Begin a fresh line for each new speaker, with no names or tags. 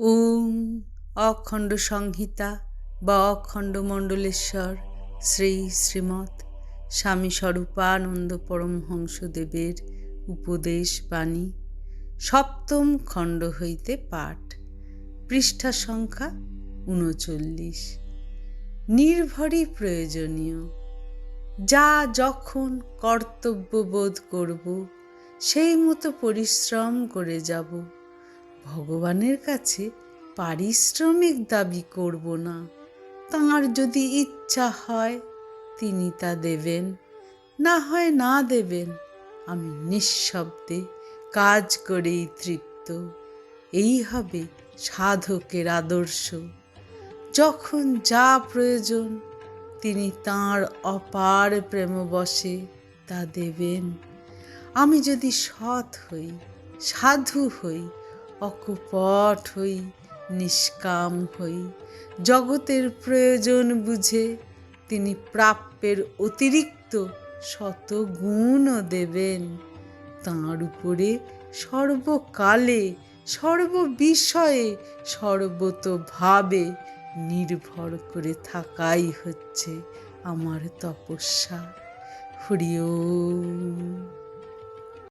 ওম অখণ্ড সংহিতা বা অখণ্ড মণ্ডলেশ্বর শ্রী শ্রীমৎ স্বামী স্বরূপানন্দ পরমহংসদেবের উপদেশ বাণী, সপ্তম খণ্ড হইতে পাঠ, পৃষ্ঠা সংখ্যা উনচল্লিশ। নির্ভরই প্রয়োজনীয়। যা যখন কর্তব্যবোধ করব, সেই মতো পরিশ্রম করে যাব। ভগবানের কাছে পারিশ্রমিক দাবি করব না। তাঁর যদি ইচ্ছা হয়, তিনি তা দেবেন। না হয় না দেবেন, আমি নিঃশব্দে কাজ করেই তৃপ্ত। এই হবে সাধকের আদর্শ। যখন যা প্রয়োজন, তিনি তাঁর অপার প্রেমবশে তা দেবেন। আমি যদি সৎ হই, সাধু হই অকপট হই, নিষ্কাম হই। জগতের প্রয়োজন বুঝে তিনি প্রাপ্যের অতিরিক্ত শত গুণও দেবেন। তাঁর উপরে সর্বকালে, সর্ববিষয়ে, সর্বতোভাবে নির্ভর করে থাকাই হচ্ছে আমার তপস্যা। হরি ওম।